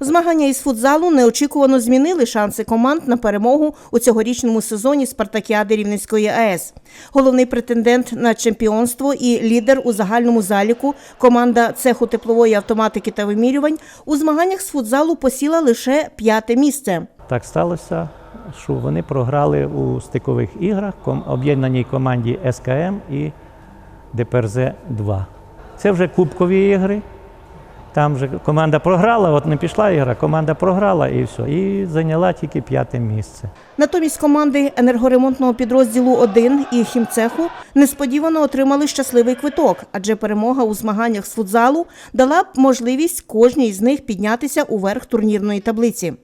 Змагання із футзалу неочікувано змінили шанси команд на перемогу у цьогорічному сезоні Спартакіади Рівненської АЕС. Головний претендент на чемпіонство і лідер у загальному заліку команда цеху теплової автоматики та вимірювань у змаганнях з футзалу посіла лише п'яте місце. Так сталося, що вони програли у стикових іграх об'єднаній команді СКМ і ДПРЗ-2. Це вже кубкові ігри. Там вже команда програла, от не пішла ігра, команда програла і все. І зайняла тільки п'яте місце. Натомість команди енергоремонтного підрозділу 1 і хімцеху несподівано отримали щасливий квиток, адже перемога у змаганнях з футзалу дала б можливість кожній з них піднятися у верх турнірної таблиці.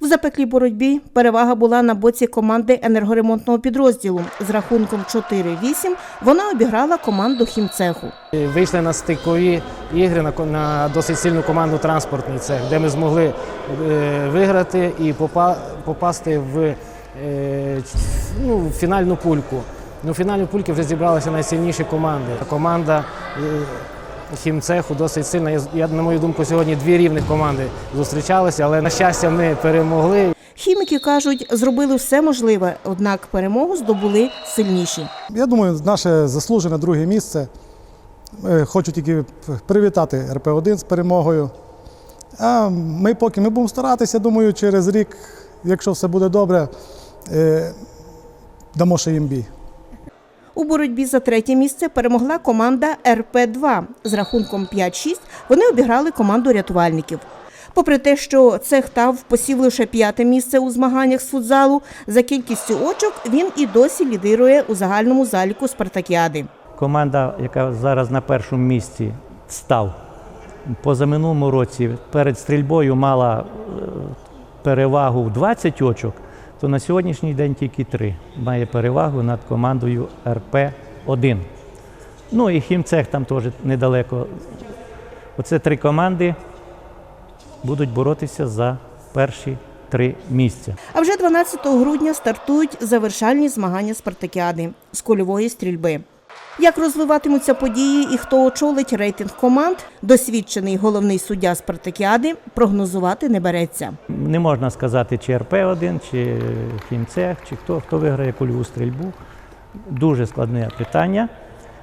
В запеклій боротьбі перевага була на боці команди енергоремонтного підрозділу. З рахунком 4-8 вона обіграла команду хімцеху. Вийшли на стикові ігри на, досить сильну команду транспортний цех, де ми змогли е, виграти і попасти в е, ну, фінальну пульку. Ну, в фінальній пульці вже зібралися найсильніші команди. Команда е, хімцеху досить сильна. Я, на мою думку, сьогодні дві рівних команди зустрічалися, але на щастя ми перемогли. Хіміки кажуть, зробили все можливе, однак перемогу здобули сильніші. Я думаю, наше заслужене друге місце. Е, Хочу тільки привітати РП-1 з перемогою. А ми поки ми будемо старатися, думаю, через рік, якщо все буде добре, е, дамо ще їм бій. У боротьбі за третє місце перемогла команда РП-2. З рахунком 5-6 вони обіграли команду рятувальників. Попри те, що цех ТАВ посів лише п'яте місце у змаганнях з футзалу, за кількістю очок він і досі лідирує у загальному заліку спартакіади. Команда, яка зараз на першому місці став, позаминулому році перед стрільбою мала е, перевагу в 20 очок, то на сьогоднішній день тільки три має перевагу над командою РП-1. Ну і хімцех там теж недалеко. Оце три команди будуть боротися за перші три місця. А вже 12 грудня стартують завершальні змагання спартакіади з кульової стрільби. Як розвиватимуться події і хто очолить рейтинг команд, досвідчений головний суддя спартакіади прогнозувати не береться. Не можна сказати, чи РП-1, чи хімцех, чи хто, хто виграє кульову стрільбу. Дуже складне питання.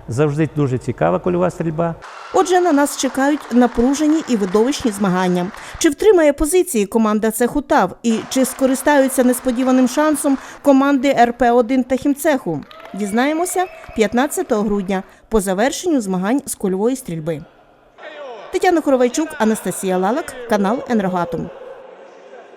Завжди дуже цікава кульова стрільба. Отже, на нас чекають напружені і видовищні змагання. Чи втримає позиції команда цеху ТАВ і чи скористаються несподіваним шансом команди РП-1 та хімцеху? Дізнаємося 15 грудня по завершенню змагань з кульової стрільби. Тетяна Коровайчук, Анастасія Лалак, канал Енергоатом.